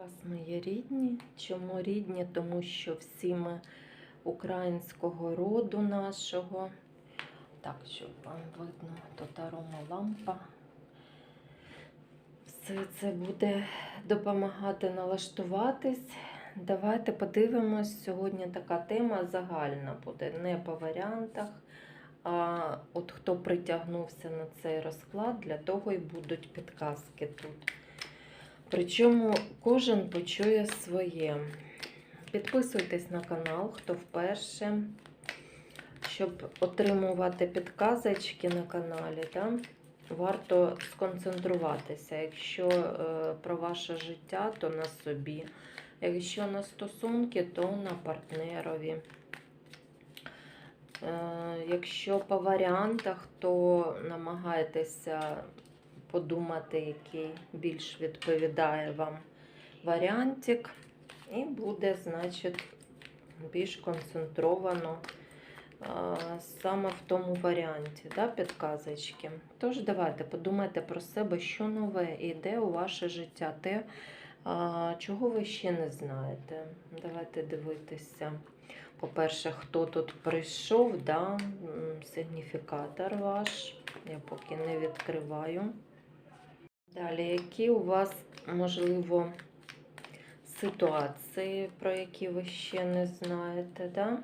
Вас мої рідні. Чому рідні? Тому що всі ми українського роду нашого. Так, щоб вам видно, тут арома лампа. Все це буде допомагати налаштуватись. Давайте подивимось. Сьогодні така тема загальна буде, не по варіантах. А от хто притягнувся на цей розклад, для того і будуть підказки тут. Причому кожен почує своє. Підписуйтесь на канал, хто вперше, щоб отримувати підказочки на каналі. Да? Варто сконцентруватися. Якщо е, про ваше життя, то на собі. Якщо на стосунки, то на партнерові. Е, Якщо по варіантах, то намагайтеся подумати, який більш відповідає вам варіантик, і буде, значить, більш концентровано а, саме в тому варіанті, да, підказочки. Тож, давайте подумайте про себе, що нове йде у ваше життя, те, а, чого ви ще не знаєте. Давайте дивитися. По-перше, хто тут прийшов, да, сигніфікатор ваш. Я поки не відкриваю. Далі, які у вас, можливо, ситуації, про які ви ще не знаєте, да?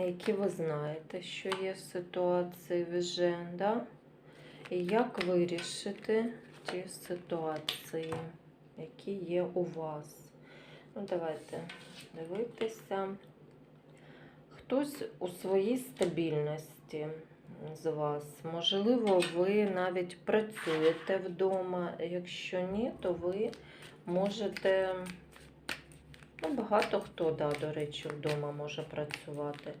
Які ви знаєте, що є ситуації вже, да? І як вирішити ті ситуації, які є у вас? Ну, давайте дивитися. Хтось у своїй стабільності з вас. Можливо, ви навіть працюєте вдома. Якщо ні, то ви можете. Ну, багато хто, да, до речі, вдома може працювати.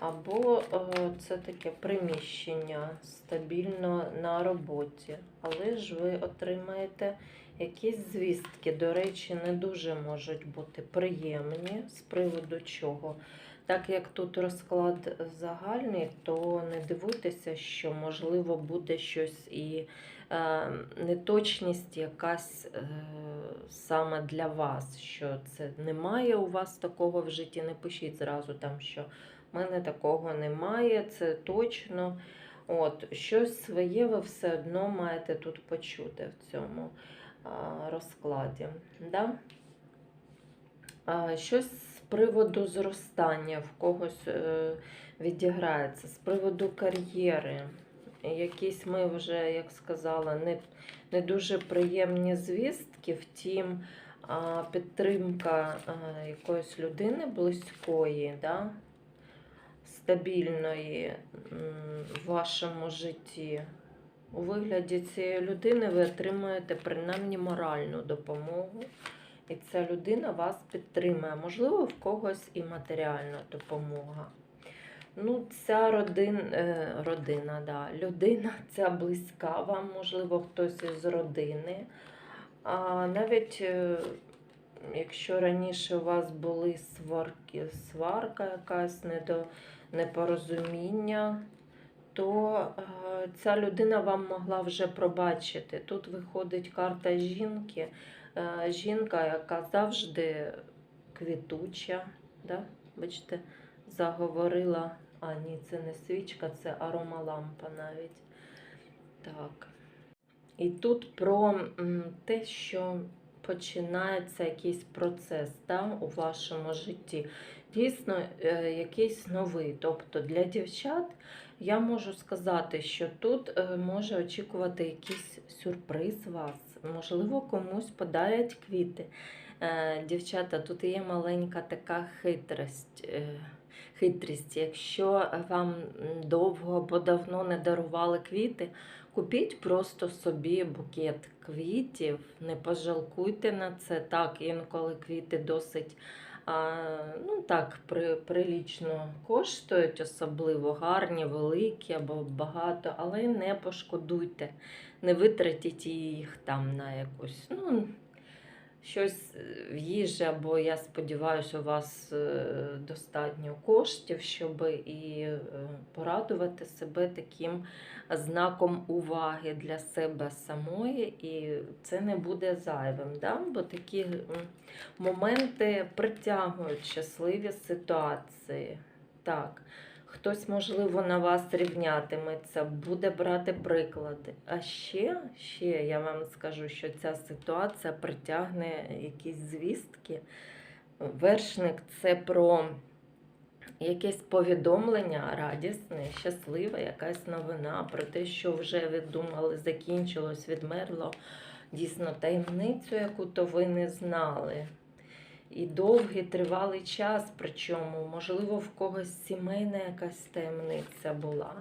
Або е, це таке приміщення стабільно на роботі. Але ж ви отримаєте якісь звістки. До речі, не дуже можуть бути приємні з приводу чого. Так як тут розклад загальний, то не дивуйтеся, що можливо буде щось і е, неточність якась е, саме для вас, що це немає у вас такого в житті. Не пишіть зразу там, що в мене такого немає, це точно. От, Щось своє ви все одно маєте тут почути в цьому а, розкладі. Да? А, щось приводу зростання в когось е, відіграється, з приводу кар'єри. Якісь ми вже, як сказала, не, не дуже приємні звістки, втім, підтримка а, якоїсь людини близької, да, стабільної в вашому житті. У вигляді цієї людини ви отримаєте принаймні моральну допомогу. І ця людина вас підтримує. Можливо, в когось і матеріальна допомога. Ну, ця родин, е, родина, да, людина ця близька вам, можливо, хтось із родини. А навіть е, якщо раніше у вас були сварки, сварка якась, недо, непорозуміння, то е, ця людина вам могла вже пробачити. Тут виходить карта жінки, жінка, яка завжди квітуча. Да? Бачите, заговорила. А, ні, це не свічка, це аромалампа навіть. Так. І тут про те, що починається якийсь процес да, у вашому житті. Дійсно, е, якийсь новий. Тобто для дівчат я можу сказати, що тут е, може очікувати якийсь сюрприз вас. Можливо, комусь подарять квіти. Е, Дівчата, тут є маленька така хитрость. е, Хитрість, якщо вам довго або давно не дарували квіти, купіть просто собі букет квітів, не пожалкуйте на це. Так, інколи квіти досить ну так, при, прилічно коштують, особливо гарні, великі або багато, але не пошкодуйте, не витратіть їх там на якусь. ну, щось в їжі, або я сподіваюся, у вас е, достатньо коштів, щоб і е, порадувати себе таким знаком уваги для себе самої, і це не буде зайвим. Да? Бо такі моменти притягують щасливі ситуації. Так. Хтось, можливо, на вас рівнятиметься, буде брати приклади. А ще, ще я вам скажу, що ця ситуація притягне якісь звістки. Вершник це про якесь повідомлення радісне, щасливе, якась новина про те, що вже ви думали, закінчилось, відмерло. Дійсно, таємницю, яку то ви не знали. І довгий тривалий час, причому, можливо, в когось сімейна якась таємниця була.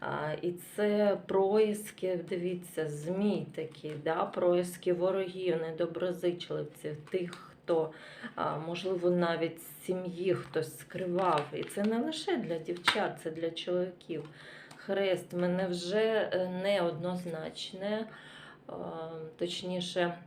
А, і це проїски, дивіться, змій такі, да, проїски ворогів, недоброзичливців, тих, хто, а, можливо, навіть сім'ї хтось скривав. І це не лише для дівчат, це для чоловіків. Хрест мене вже е, неоднозначне, точніше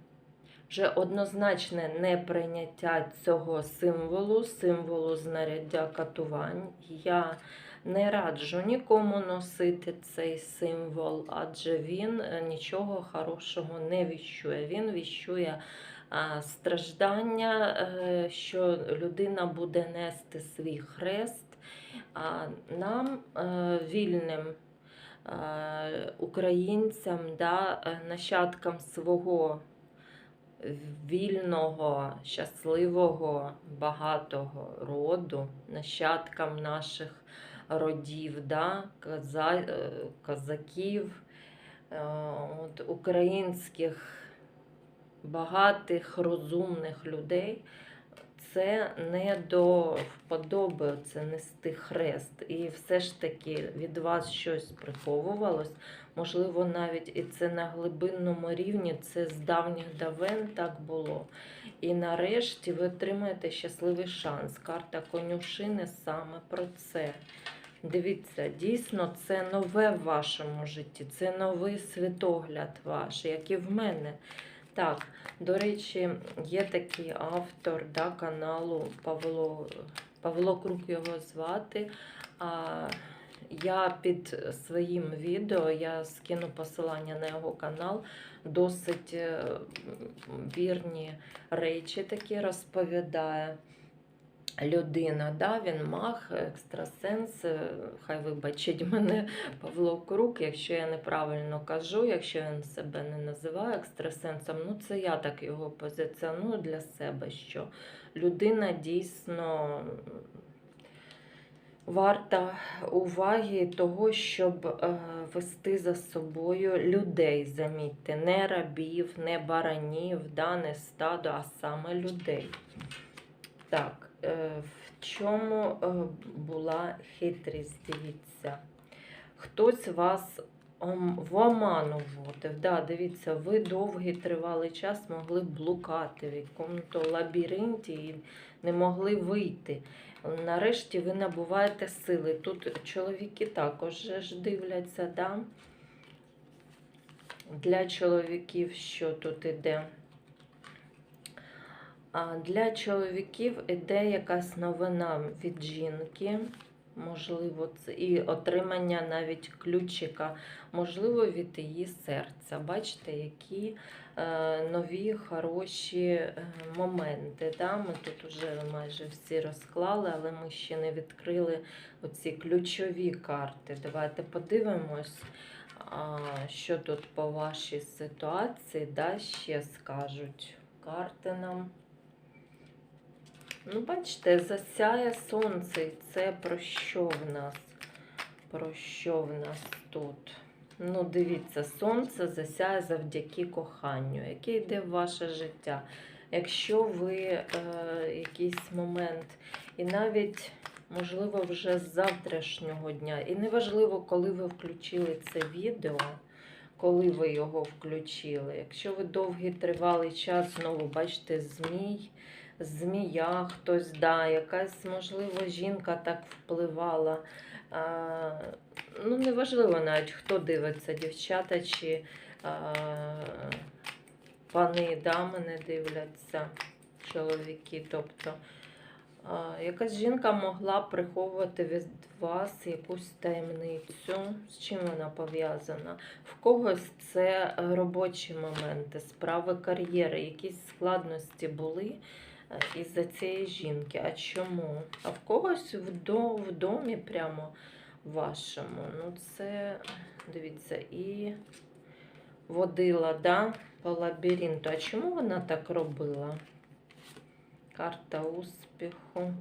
вже однозначне неприйняття цього символу, символу знаряддя катувань. Я не раджу нікому носити цей символ, адже він е, нічого хорошого не віщує. Він віщує страждання, е, що людина буде нести свій хрест. А нам, е, вільним е, українцям, да, нащадкам свого вільного, щасливого, багатого роду, нащадкам наших родів, да, козаків, от, українських багатих, розумних людей. Це не до вподоби це нести хрест. І все ж таки від вас щось приховувалось. Можливо, навіть і це на глибинному рівні, це з давніх давен так було. І нарешті ви отримаєте щасливий шанс. Карта конюшини саме про це. Дивіться, дійсно, це нове в вашому житті, це новий світогляд ваш, як і в мене. Так, до речі, є такий автор да, каналу Павло, Павло Крук його звати. А, я під своїм відео я скину посилання на його канал. Досить е, вірні речі такі розповідає людина. Да? Він маг, екстрасенс. е, Хай вибачить мене Павло Крук, якщо я неправильно кажу, якщо він себе не називає екстрасенсом, ну це я так його позиціоную для себе, що людина дійсно варта уваги того, щоб е, вести за собою людей, замітьте, не рабів, не баранів, да, не стадо, а саме людей. Так, в чому е, була хитрість, дивіться. Хтось вас в оману вводив. Да, дивіться, ви довгий тривалий час могли блукати в якому-то лабіринті і не могли вийти. Нарешті ви набуваєте сили. Тут чоловіки також ж дивляться, да? Для чоловіків, що тут іде? Для чоловіків іде якась новина від жінки, можливо, це і отримання навіть ключика, можливо, від її серця. Бачите, які е, нові хороші е, моменти. Да? Ми тут вже майже всі розклали, але ми ще не відкрили оці ключові карти. Давайте подивимось. Що тут по вашій ситуації, да, ще скажуть карти нам. Ну, бачите, засяє сонце, і це про що в нас? Про що в нас тут? Ну, дивіться, сонце засяє завдяки коханню, яке йде в ваше життя. Якщо ви е, якийсь момент, і навіть, можливо, вже з завтрашнього дня, і неважливо, коли ви включили це відео, коли ви його включили. Якщо ви довгий тривалий час знову бачите змій, змія, хтось, да, якась, можливо, жінка так впливала. А, ну, неважливо навіть, хто дивиться, дівчата чи а, пани, да, мене дивляться, чоловіки. Тобто якась жінка могла приховувати від вас якусь таємницю. З чим вона пов'язана? В когось це робочі моменти, справи кар'єри, якісь складності були із-за цієї жінки. А чому? А в когось в домі прямо вашому. Ну, це, дивіться, і водила, да, по лабіринту. А чому вона так робила? Карта успіху.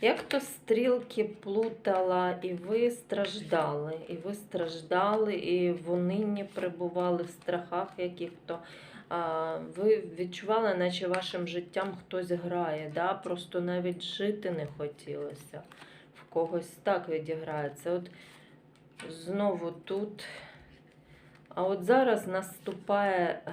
Як то стрілки плутала, і ви страждали, і ви страждали, і вони не перебували в страхах яких-то. А, ви відчували, наче вашим життям хтось грає, да? просто навіть жити не хотілося. В когось так відіграється. От знову тут. А от зараз наступає е,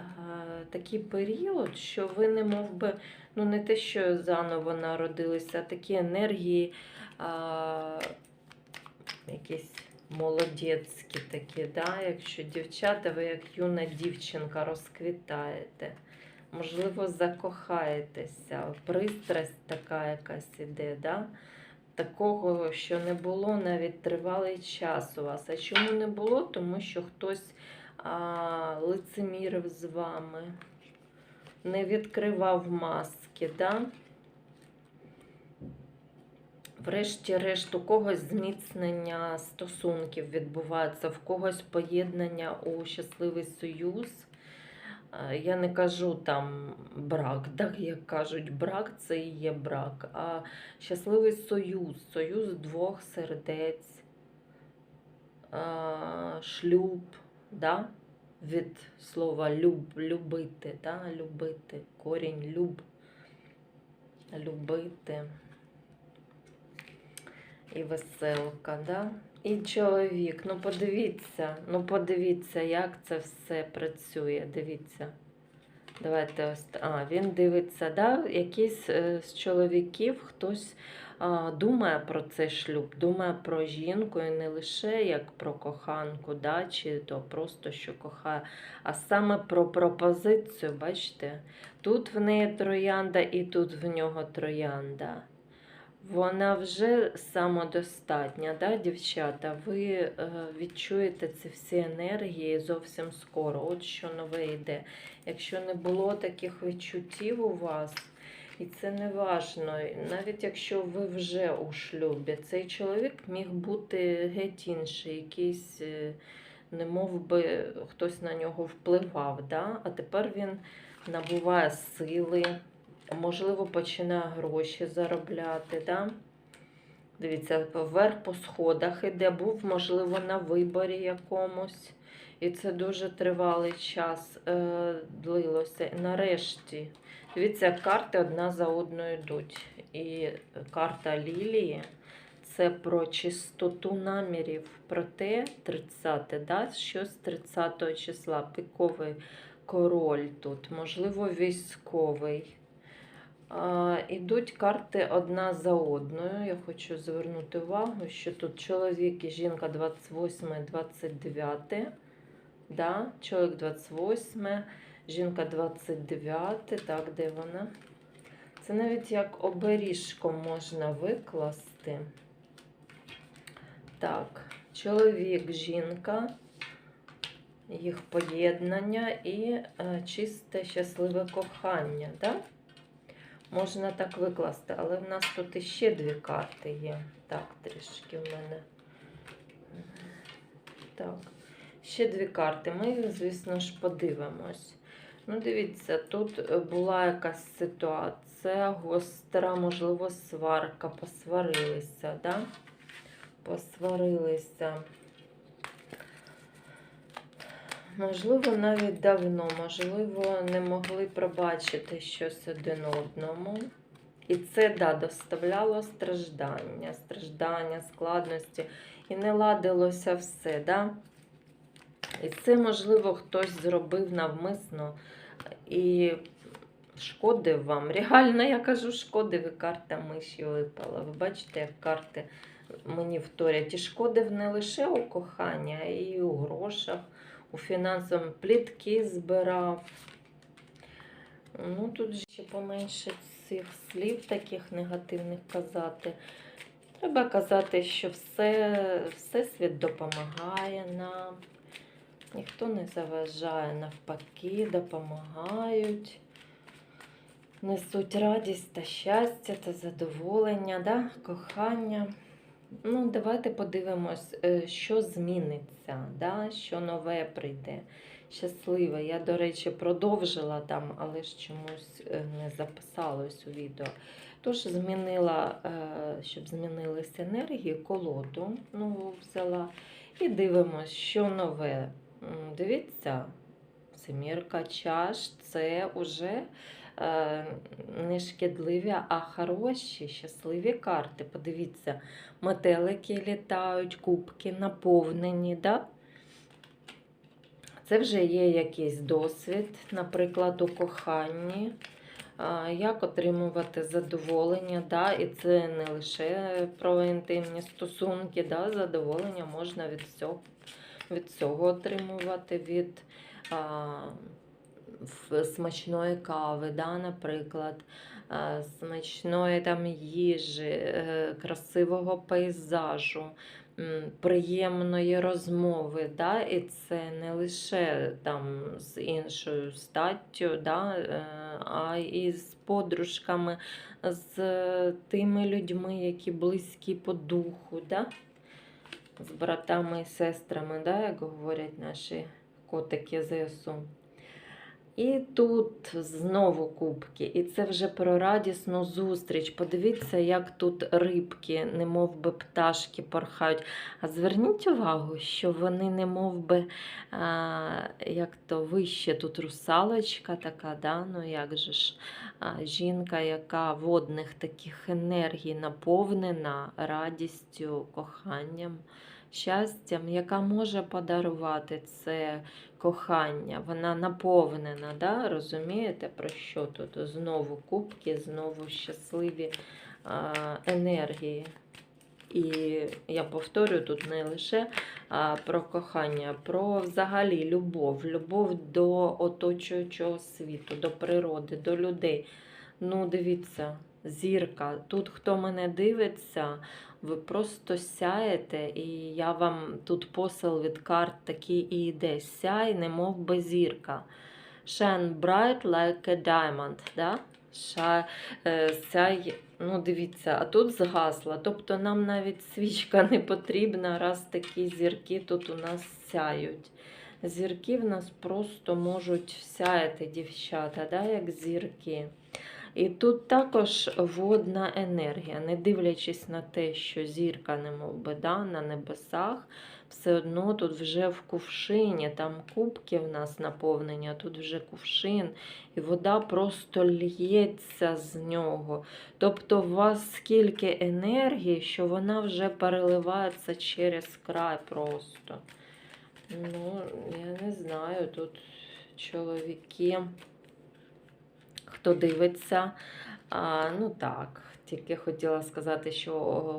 такий період, що ви не мов би, ну не те, що заново народилися, а такі енергії, а, якісь молодецькі такі, да? якщо дівчата, ви як юна дівчинка розквітаєте. Можливо, закохаєтеся, пристрасть така якась іде, да? такого, що не було навіть тривалий час у вас. А чому не було? Тому що хтось а, лицемірив з вами, не відкривав маски. Да? Врешті-решт, у когось зміцнення стосунків відбувається, в когось поєднання у щасливий союз. Е, Я не кажу там брак, так як кажуть, брак це і є брак, а щасливий союз, союз двох сердець, шлюб, да? від слова люб, любити, да? любити, корінь люб, любити. І веселка, да? І чоловік. Ну подивіться, ну подивіться, як це все працює. Дивіться. Давайте ось. А, він дивиться, да? якийсь е, з чоловіків хтось а, думає про цей шлюб, думає про жінку і не лише як про коханку, да? чи то просто що кохає, а саме про пропозицію, бачите? Тут в неї троянда і тут в нього троянда. Вона вже самодостатня, да, дівчата? Ви е, відчуєте ці всі енергії зовсім скоро. От що нове йде. Якщо не було таких відчуттів у вас, і це не важно, навіть якщо ви вже у шлюбі, цей чоловік міг бути геть інший, якийсь, е, не мов би хтось на нього впливав. Да? А тепер він набуває сили. Можливо, починає гроші заробляти. Да? Дивіться, вверх по сходах іде, був, можливо, на виборі якомусь. І це дуже тривалий час е, длилося. Нарешті, дивіться, карти одна за одною йдуть. І карта Лілії це про чистоту намірів. Про те, 30, да? що з 30 числа, піковий король тут, можливо, військовий. Ідуть карти одна за одною. Я хочу звернути увагу, що тут чоловік і жінка 28, 29. Да? Чоловік 28, жінка 29. Так, де вона? Це навіть як оберіжком можна викласти. Так, чоловік, жінка, їх поєднання і е, чисте щасливе кохання. Да? Можна так викласти, але в нас тут іще дві карти є. Так, трішки в мене. Так, ще дві карти. Ми звісно ж, подивимось. Ну, дивіться, тут була якась ситуація, гостра, можливо, сварка, посварилися, да? Посварилися. Можливо, навіть давно, можливо, не могли пробачити щось один одному. І це, да, доставляло страждання, страждання, складності. І не ладилося все, да? І це, можливо, хтось зробив навмисно і шкодив вам. Реально, я кажу, шкодив, і карта миші випала. Ви бачите, як карти мені вторять. І шкодив не лише у коханні, а й у грошах у фінансовому плітки збирав. Ну, тут ще поменше цих слів таких негативних казати. Треба казати, що все, всесвіт допомагає нам, ніхто не заважає, навпаки, допомагають, несуть радість та щастя та задоволення, да? кохання. Ну, давайте подивимось, е, що зміниться, да? що нове прийде. Щасливе. Я, до речі, продовжила там, але ж чомусь е, не записалось у відео. Тож змінила, е, щоб змінилися енергії, колоду нову взяла. І дивимось, що нове. Дивіться, семірка чаш це вже е, не шкідливі, а хороші, щасливі карти. Подивіться, метелики літають, кубки наповнені. Да? Це вже є якийсь досвід, наприклад, у коханні як отримувати задоволення. Да? І це не лише про інтимні стосунки, да? задоволення можна від всього, від цього отримувати, від а, смачної кави, да? наприклад, смачної там, їжі, е, красивого пейзажу. Приємної розмови, да? і це не лише там з іншою статтю, да? е, а і з подружками, з тими людьми, які близькі по духу, да? з братами і сестрами, да? як говорять наші котики ЗСУ. І тут знову кубки, і це вже про радісну зустріч. Подивіться, як тут рибки, немов би пташки порхають. А зверніть увагу, що вони немов би, а, як то вище тут русалочка така, да? ну як же ж, а, жінка, яка водних таких енергій наповнена радістю, коханням, щастям, яка може подарувати це кохання, вона наповнена, да? розумієте, про що тут? Знову кубки, знову щасливі а, енергії. І я повторюю тут не лише а, про кохання, про взагалі любов, любов до оточуючого світу, до природи, до людей. Ну, дивіться, зірка. Тут, хто мене дивиться, ви просто сяєте, і я вам тут посил від карт такий і йде. Сяй, немов би зірка. Shine bright like a diamond. Да? Е, сяй, ну дивіться, а тут згасла. Тобто нам навіть свічка не потрібна, раз такі зірки тут у нас сяють. Зірки в нас просто можуть сяяти, дівчата, да, як зірки. І тут також водна енергія, не дивлячись на те, що зірка, немов би, да, на небесах, все одно тут вже в кувшині, там кубки в нас наповнені, а тут вже кувшин, і вода просто лється з нього. Тобто у вас скільки енергії, що вона вже переливається через край просто. Ну, я не знаю, тут чоловіки хто дивиться. А, ну так, тільки хотіла сказати, що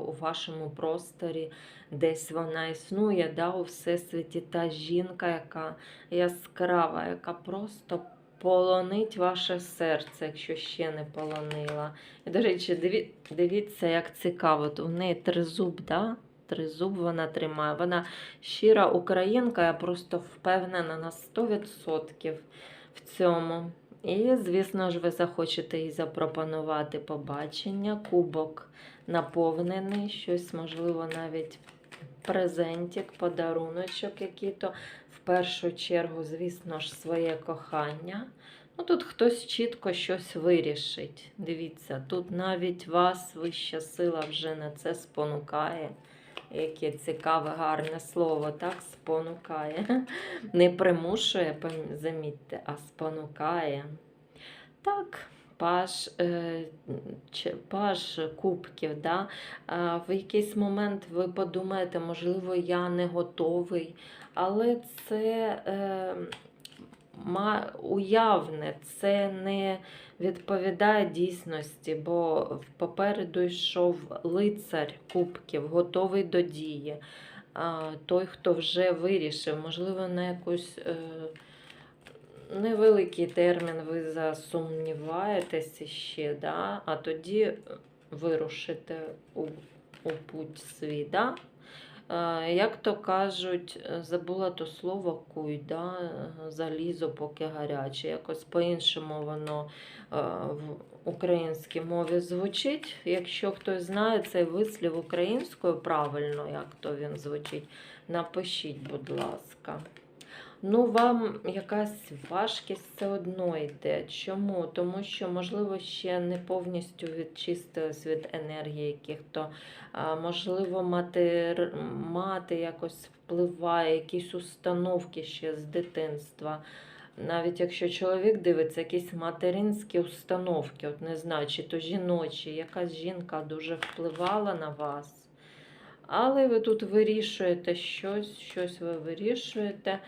у вашому просторі десь вона існує, да, у всесвіті та жінка, яка яскрава, яка просто полонить ваше серце, якщо ще не полонила. І, до речі, диві, дивіться, як цікаво. У неї тризуб, да? Тризуб вона тримає. Вона щира українка, я просто впевнена на 100% в цьому. І, звісно ж, ви захочете їй запропонувати побачення, кубок наповнений, щось, можливо, навіть презентик, подаруночок який-то. В першу чергу, звісно ж, своє кохання. Ну, тут хтось чітко щось вирішить. Дивіться, тут навіть вас вища сила вже на це спонукає. Яке цікаве, гарне слово, так, спонукає. Не примушує, замітьте, а спонукає. Так, паш, е, паш кубків, да? в якийсь момент ви подумаєте, можливо, я не готовий, але це е, уявне, це не відповідає дійсності, бо попереду йшов лицар кубків, готовий до дії. Той, хто вже вирішив, можливо, на якусь. Е, невеликий термін ви засумніваєтесь ще, да? а тоді вирушите у, у путь свій. Да? Е, Як то кажуть, е, забула то слово куй, да? е, залізо поки гаряче. Якось по-іншому воно в українській мові звучить. Якщо хтось знає цей вислів українською правильно, як то він звучить, напишіть, будь ласка. Ну, вам якась важкість все одно йде. Чому? Тому що, можливо, ще не повністю відчистились від енергії яких-то, можливо, мати, мати якось впливає, якісь установки ще з дитинства. Навіть якщо чоловік дивиться, якісь материнські установки, от не знаю, чи то жіночі, якась жінка дуже впливала на вас. Але ви тут вирішуєте щось, щось ви вирішуєте.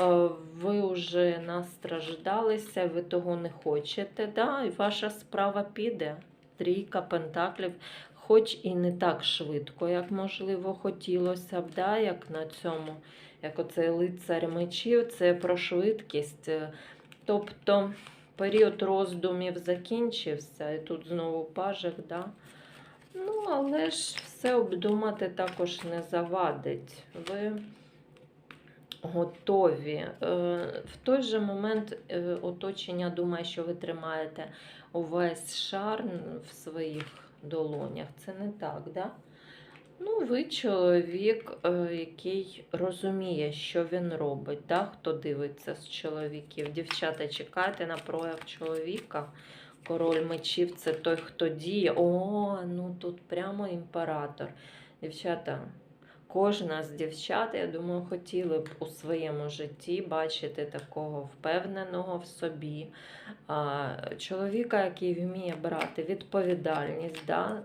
Е, ви вже настраждалися, ви того не хочете, да? і ваша справа піде. Трійка пентаклів, хоч і не так швидко, як можливо хотілося б, да? як на цьому, як оцей лицар мечів, це про швидкість. Е, Тобто період роздумів закінчився, і тут знову пажик, да? Ну, але ж все обдумати також не завадить. Ви готові. Е, В той же момент е, оточення думає, що ви тримаєте увесь шар в своїх долонях. Це не так, да? Ну, ви чоловік, е, який розуміє, що він робить, да? хто дивиться з чоловіків. Дівчата, чекайте на прояв чоловіка. Король мечів це той, хто діє. О, ну тут прямо імператор. Дівчата, кожна з дівчат, я думаю, хотіли б у своєму житті бачити такого впевненого в собі чоловіка, який вміє брати відповідальність. Да?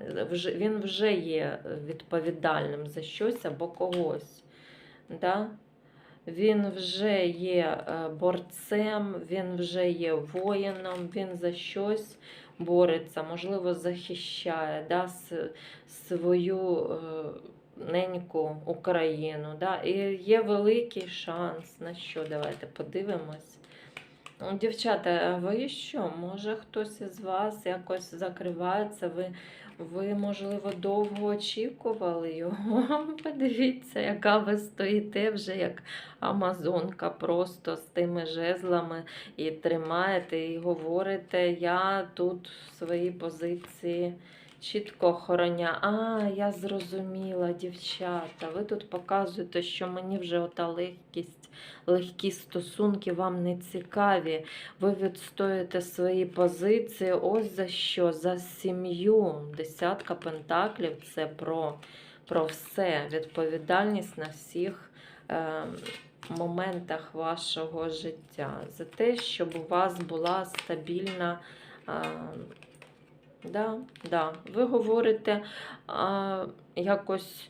Він вже є відповідальним за щось або когось. Да? Він вже є е, борцем, він вже є воїном, він за щось бореться, можливо, захищає да, свою е, неньку Україну. Да? І є великий шанс на що? Давайте подивимось. Ну, Дівчата, ви що? Може хтось із вас якось закривається? Ви, ви можливо, довго очікували його? Подивіться, яка ви стоїте вже як Амазонка, просто з тими жезлами і тримаєте, і говорите, я тут в своїй позиції чітко охороняю. А, я зрозуміла, дівчата. Ви тут показуєте, що мені вже ота легкість, легкі стосунки вам не цікаві. Ви відстоїте свої позиції. Ось за що? За сім'ю. Десятка пентаклів це про, про все. Відповідальність на всіх. Е, моментах вашого життя, за те, щоб у вас була стабільна. А, да, да. Ви говорите а, якось,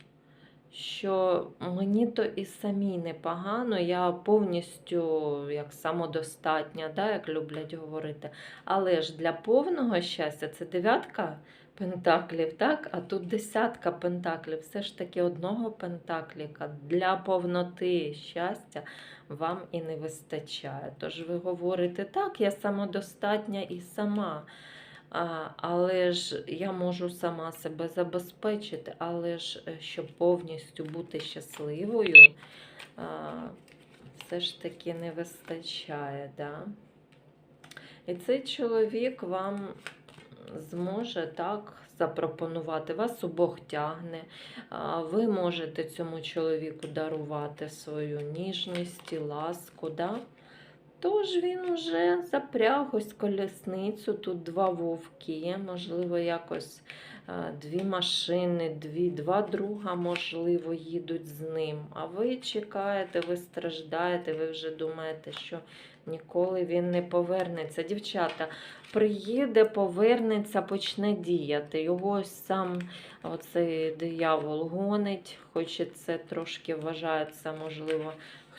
що мені то і самій непогано, я повністю як самодостатня, да, як люблять говорити. Але ж для повного щастя це дев'ятка пентаклів, так? А тут десятка пентаклів, все ж таки одного пентакліка для повноти щастя вам і не вистачає. Тож ви говорите, так, я самодостатня і сама. Але ж я можу сама себе забезпечити, але ж е, щоб повністю бути щасливою, все ж таки не вистачає. Да? І цей чоловік вам зможе так запропонувати, вас обох тягне. Ви можете цьому чоловіку дарувати свою ніжність і ласку. Да? Тож він уже запряг ось колесницю, тут два вовки, можливо, якось а, дві машини, дві, два друга, можливо, їдуть з ним. А ви чекаєте, ви страждаєте, ви вже думаєте, що ніколи він не повернеться. Дівчата, приїде, повернеться, почне діяти. Його ось сам оцей диявол гонить, хоч і це трошки вважається, можливо,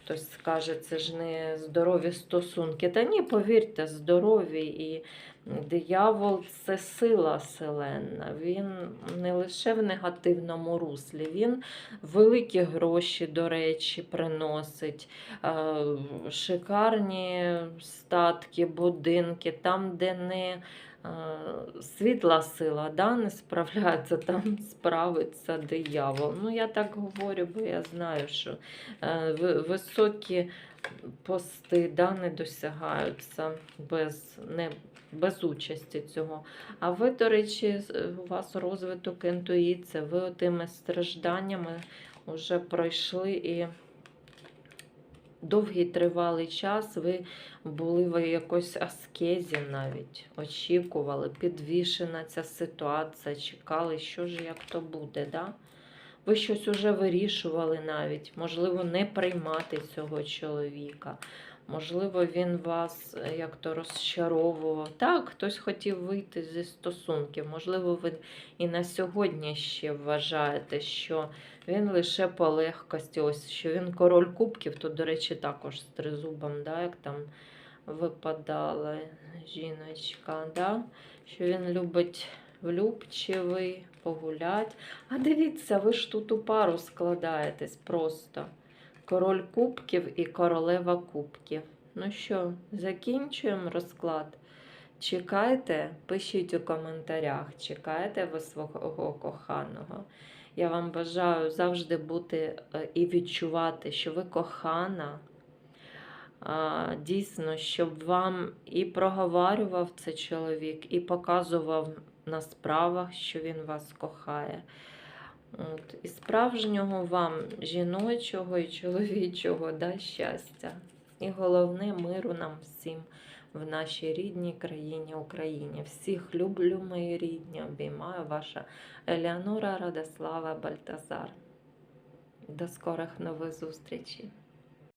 Хтось скаже, це ж не здорові стосунки. Та ні, повірте, здорові. І диявол це сила селенна. Він не лише в негативному руслі, він великі гроші, до речі, приносить, е, шикарні статки, будинки, там, де не світла сила да, не справляється, там справиться диявол. Ну, я так говорю, бо я знаю, що е, високі пости да, не досягаються без, не, без участі цього. А ви, до речі, у вас розвиток інтуїції, ви тими стражданнями вже пройшли і довгий тривалий час ви були в якось аскезі навіть, очікували, підвішена ця ситуація, чекали, що ж як то буде. Да? Ви щось уже вирішували навіть, можливо, не приймати цього чоловіка. Можливо, він вас е, як то розчаровував. Так, хтось хотів вийти зі стосунків. Можливо, ви і на сьогодні ще вважаєте, що він лише по легкості. Ось що він король кубків, то, до речі, також з тризубом, да, як там випадала жіночка, да? що він любить влюбчивий, погулять. А дивіться, ви ж тут у пару складаєтесь просто. Король кубків і королева кубків. Ну що, закінчуємо розклад. Чекайте, пишіть у коментарях, чекаєте ви свого коханого. Я вам бажаю завжди бути е, і відчувати, що ви кохана. Дійсно, щоб вам і проговарював цей чоловік, і показував на справах, що він вас кохає. От. І справжнього вам жіночого і чоловічого да, щастя. І головне миру нам всім в нашій рідній країні Україні. Всіх люблю, мої рідні, обіймаю ваша Елеонора Радослава Бальтазар. До скорих нових зустрічей!